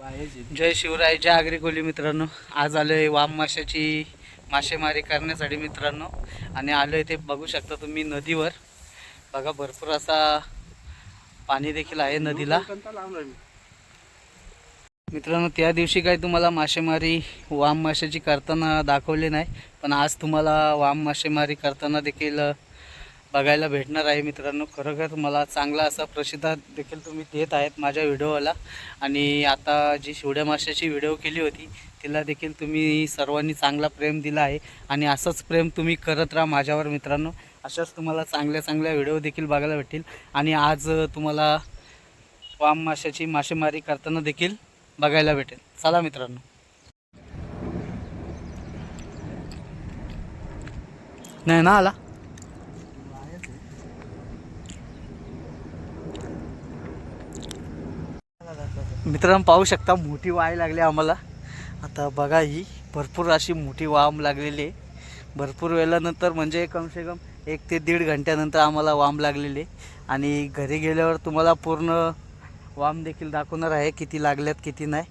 जय शिवराय जय आगरी कोली मित्रांनो. आज आलोय वाम माशाची मासेमारी करण्यासाठी मित्रांनो. आणि आलोय ते बघू शकता तुम्ही नदीवर. बघा भरपूर असा पाणी देखील आहे नदीला. मित्रांनो त्या दिवशी काही तुम्हाला मासेमारी वाम माशाची करताना दाखवली नाही पण आज तुम्हाला वाम मासेमारी करताना देखील बघायला भेटणार आहे मित्रांनो. खरोखर मला चांगला असा प्रतिसाद देखील तुम्ही देत आहेत माझ्या व्हिडिओला आणि आता जी शिवड्या माशाची व्हिडिओ केली होती तिला देखील तुम्ही सर्वांनी चांगला प्रेम दिला आहे. आणि असंच प्रेम तुम्ही करत राहा माझ्यावर मित्रांनो. अशाच तुम्हाला चांगल्या चांगल्या व्हिडिओ देखील बघायला भेटतील. आणि आज तुम्हाला वाम माशाची मासेमारी करताना देखील बघायला भेटेल. चला मित्रांनो. नाही ना आला? मित्रांनो पाहू शकता मोठी वाय लागली आम्हाला. आता बघा ही भरपूर अशी मोठी वाम लागलेली आहे. भरपूर वेळानंतर म्हणजे कमसे कम एक ते दीड घंट्यानंतर आम्हाला वाम लागलेले आणि घरी गेल्यावर तुम्हाला पूर्ण वाम देखील दाखवणार आहे किती लागल्यात किती नाही.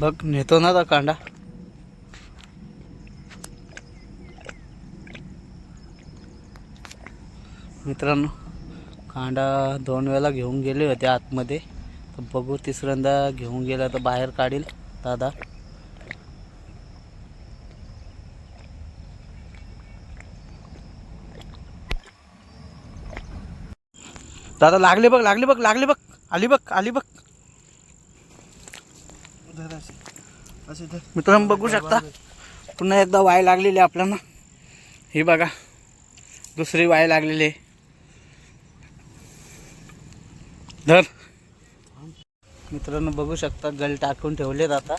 बघ नेतो ना तो कांडा. मित्रांनो कांदा दोन वेळा घेऊन गेले होते आतमध्ये. तर बघू तिसऱ्यांदा घेऊन गेला तर बाहेर काढील दादा. दादा लागले बघ लागले बघ लागले बघ आली बघ आली बघ. मित्रांनो बघू शकता. पुन्हा एकदा वाय लागलेली आपल्याला. ही बघा दुसरी वाय लागलेली आहे. धर. मित्रांनो बघू शकता गल टाकून ठेवलेत आता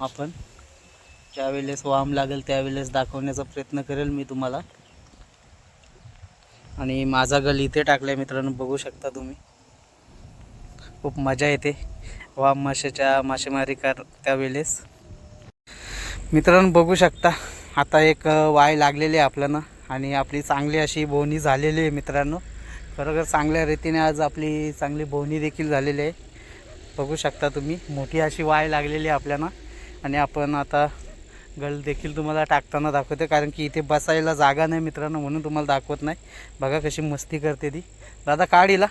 आपण. ज्यावेळेस वाम लागेल त्यावेळेस दाखवण्याचा प्रयत्न करेल मी तुम्हाला. आणि माझा गल इथे टाकला आहे मित्रांनो बघू शकता तुम्ही. खूप मजा येते वाम माशाच्या मासेमारी कर त्यावेळेस. मित्रांनो बघू शकता आता एक वाय लागलेली आहे आपल्याला. आणि आपली चांगली अशी बोनी झालेली आहे मित्रांनो. खरोखर चांगल्या रीतीने आज आपली चांगली बोवणी देखील झालेली आहे. बघू शकता तुम्ही मोठी अशी वाय लागलेली आहे आपल्याला. आणि आपण आता गळ देखील तुम्हाला टाकताना दाखवते कारण की इथे बसायला जागा नाही मित्रांनो म्हणून तुम्हाला दाखवत नाही. बघा कशी मस्ती करते ती. दादा काढीला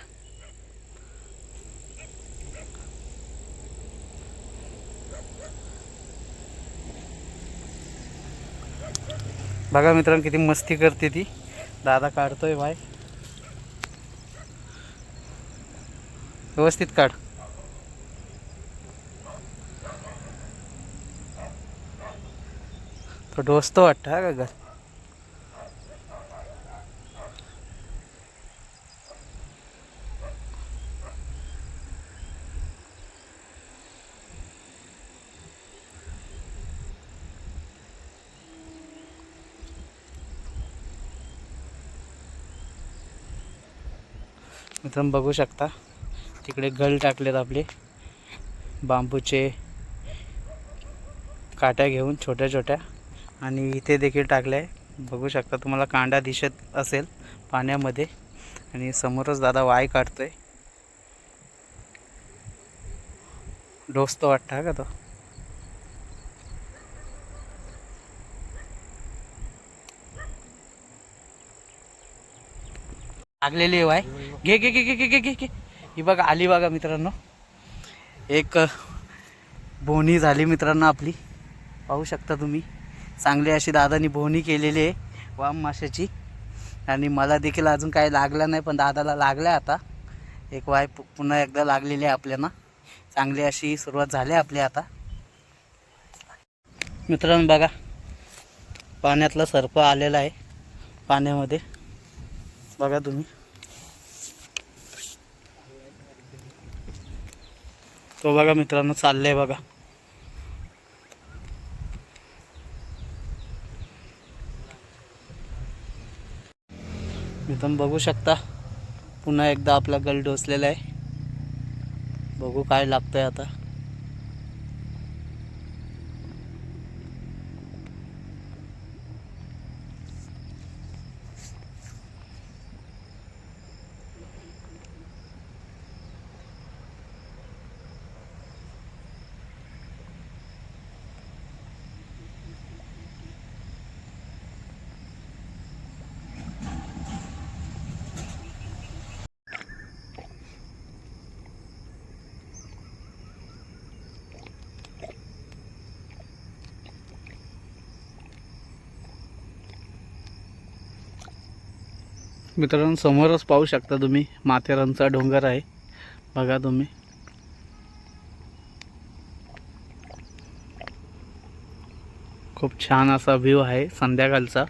बघा मित्रांनो किती मस्ती करते ती. दादा काढतोय बाय व्यवस्थित काढ. तो डोसतो वाटतं हा का घर? मित्रांनो बघू शकता. तिकडे गळ टाकलेत आपले. बांबूचे काट्या घेऊन छोट्या छोट्या. आणि इथे देखील टाकले आहे बघू शकता तुम्हाला कांडा दिसत असेल पाण्यामध्ये. आणि समोरच दादा वाय काढतो आहे डोसतो वाटता का तो? लागलेली वाय. घे घे घे घे घे घे घे. ही बघा आली बघा मित्रांनो. एक बोनी झाली मित्रांनो आपली. पाहू शकता तुम्ही. चांगली अशी दादानी बोनी केलेली आहे वाम माशाची. आणि मला देखील अजून काही लागलं नाही पण दादाला लागलं आता. एक वाय पुन्हा एकदा लागलेली आहे आपल्याला. चांगली अशी सुरुवात झाली आपली आता. मित्रांनो बघा पाण्यातला सर्प आलेला आहे पाण्यामध्ये. बघा तुम्ही. तो बघा मित्रांनो चाललंय बघा. मित्रांनो बघू शकता पुन्हा एकदा आपला गल डोसलेला आहे. बघू काय लागतंय आता. मित्रांनो समोरच पाहू शकता तुम्ही माथेरानचा डोंगर आहे. बघा तुम्ही. खूप छान असा व्ह्यू आहे संध्याकाळचा.